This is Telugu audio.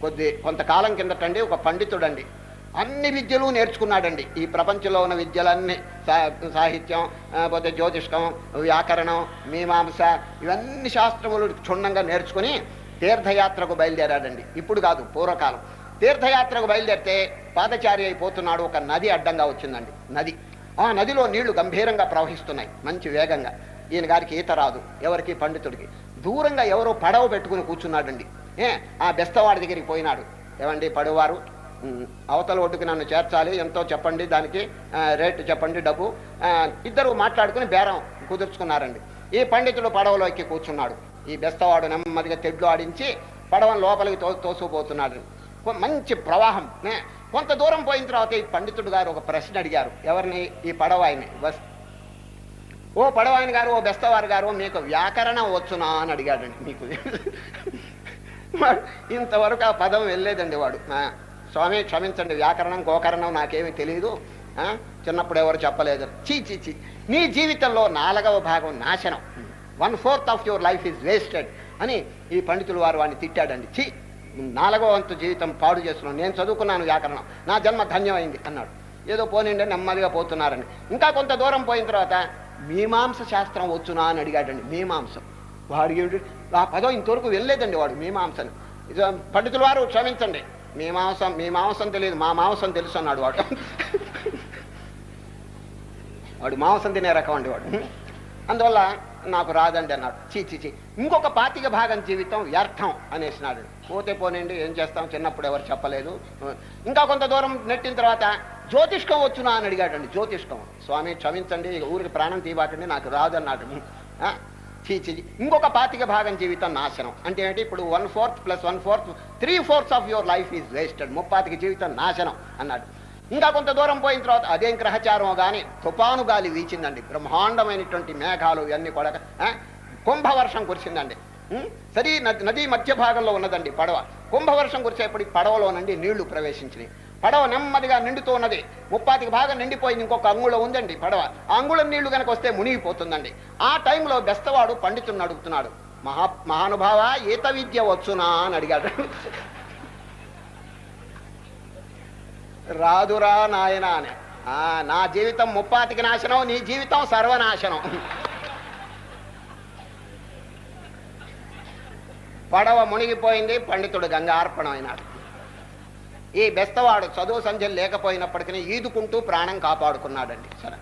కొద్ది కొంతకాలం కిందటండి ఒక పండితుడండి. అన్ని విద్యలు నేర్చుకున్నాడండి. ఈ ప్రపంచంలో ఉన్న విద్యలన్నీ సా- సాహిత్యం పోతే జ్యోతిష్కం వ్యాకరణం మీమాంస ఇవన్నీ శాస్త్రములు క్షుణ్ణంగా నేర్చుకుని తీర్థయాత్రకు బయలుదేరాడండి. ఇప్పుడు కాదు పూర్వకాలం. తీర్థయాత్రకు బయలుదేరితే పాదచారి అయిపోతున్నాడు ఒక నది అడ్డంగా వచ్చిందండి. నది. ఆ నదిలో నీళ్ళు గంభీరంగా ప్రవహిస్తున్నాయి మంచి వేగంగా. ఈయన గారికి ఈత రాదు ఎవరికి పండితుడికి. దూరంగా ఎవరో పడవ పెట్టుకుని కూర్చున్నాడండి. ఏ ఆ బెస్తవాడి దగ్గరికి పోయినాడు. ఏమండి పడవారు? అవతల ఒడ్డుకు నన్ను చేర్చాలి ఎంతో చెప్పండి దానికి రేటు చెప్పండి డబ్బు. ఇద్దరు మాట్లాడుకుని బేరం కుదుర్చుకున్నారండి. ఈ పండితుడు పడవలో ఎక్కి కూర్చున్నాడు. ఈ బెస్తవాడు నెమ్మదిగా తెడ్లు ఆడించి పడవను లోపలికి తో తోసుకుపోతున్నాడు. మంచి ప్రవాహం. కొంత దూరం పోయిన తర్వాత ఈ పండితుడు గారు ఒక ప్రశ్న అడిగారు. ఎవరిని? ఈ పడవ ఆయన బస్ ఓ పడవాయన గారు ఓ బెస్తవారు గారు మీకు వ్యాకరణం వచ్చునా అని అడిగాడండి మీకు. ఇంతవరకు ఆ పదం వెళ్ళలేదండి వాడు. ఆ, స్వామి క్షమించండి వ్యాకరణం గోకరణం నాకేమీ తెలియదు ఆ, చిన్నప్పుడు ఎవరు చెప్పలేదు. చీ చీ చీ. నీ జీవితంలో నాలుగవ భాగం నాశనం. One fourth of your life is wasted అని ఈ పండితులు వారు వాడిని తిట్టాడండి. చీ నాలుగో వంతు జీవితం పాడు చేస్తున్నాను నేను చదువుకున్నాను వ్యాకరణం. నా జన్మ ధన్యమైంది అన్నాడు. ఏదో పోనిండే నెమ్మదిగా పోతున్నారని. ఇంకా కొంత దూరం పోయిన తర్వాత మీమాంస శాస్త్రం వచ్చునా అని అడిగాడండి. మీమాంసం. వాడికి ఆ పదం ఇంతవరకు వెళ్ళలేదండి వాడు మీమాంసను. పండితుల వారు క్షమించండి. మీమాంసం మీమాంసం తెలియదు మా మాంసం తెలుసు అన్నాడు వాడు. వాడు మాంసం తినే రకం అండి వాడు. అందువల్ల నాకు రాదండి అన్నాడు. చీ చీ చీ ఇంకొక పాతిక భాగం జీవితం వ్యర్థం అనేసినాడు. పోతే పోనండి ఏం చేస్తాం? చిన్నప్పుడు ఎవరు చెప్పలేదు. ఇంకా కొంత దూరం నెట్టిన తర్వాత జ్యోతిష్కం వచ్చునా అని అడిగాడండి. జ్యోతిష్కం. స్వామి క్షమించండి ఊరికి ప్రాణం తీవాకండి నాకు రాదన్నాడు ఆ, చీ ఇంకొక పాతిక భాగం జీవితం నాశనం. అంటే ఏంటి? ఇప్పుడు one fourth plus one fourth three fourths of your life is wasted ముప్పాతిక జీవితం నాశనం అన్నాడు. ఇంకా కొంత దూరం పోయిన తర్వాత అదేం గ్రహచారమో కానీ తుపాను గాలి వీచిందండి. బ్రహ్మాండమైనటువంటి మేఘాలు ఇవన్నీ కొడక కుంభవర్షం కురిసిందండి. ఉం? సరి నది మధ్య భాగంలో ఉన్నదండి పడవ. కుంభవర్షం కురిసేపటికి పడవలోనండి నీళ్ళు ప్రవేశించినాయి. పడవ నెమ్మదిగా నిండుతూ ఉన్నది ముప్పాతికి బాగా నిండిపోయింది ఇంకొక అంగుళం ఉందండి పడవ. అంగుళం నీళ్ళు కనుక వస్తే మునిగిపోతుందండి. ఆ టైంలో బెస్తవాడు పండితుడిని అడుగుతున్నాడు. మహా మహానుభావ ఈత విద్య వచ్చునా అని అడిగాడు. రాదురా నాయన అని. ఆ, నా జీవితం ముప్పాతికి నాశనం నీ జీవితం సర్వనాశనం. పడవ మునిగిపోయింది పండితుడు గంగార్పణం అయినాడు. ఈ బెస్తవాడు చదువు సంధ్యలు లేకపోయినప్పటికీ ఈదుకుంటూ ప్రాణం కాపాడుకున్నాడండి. సరే.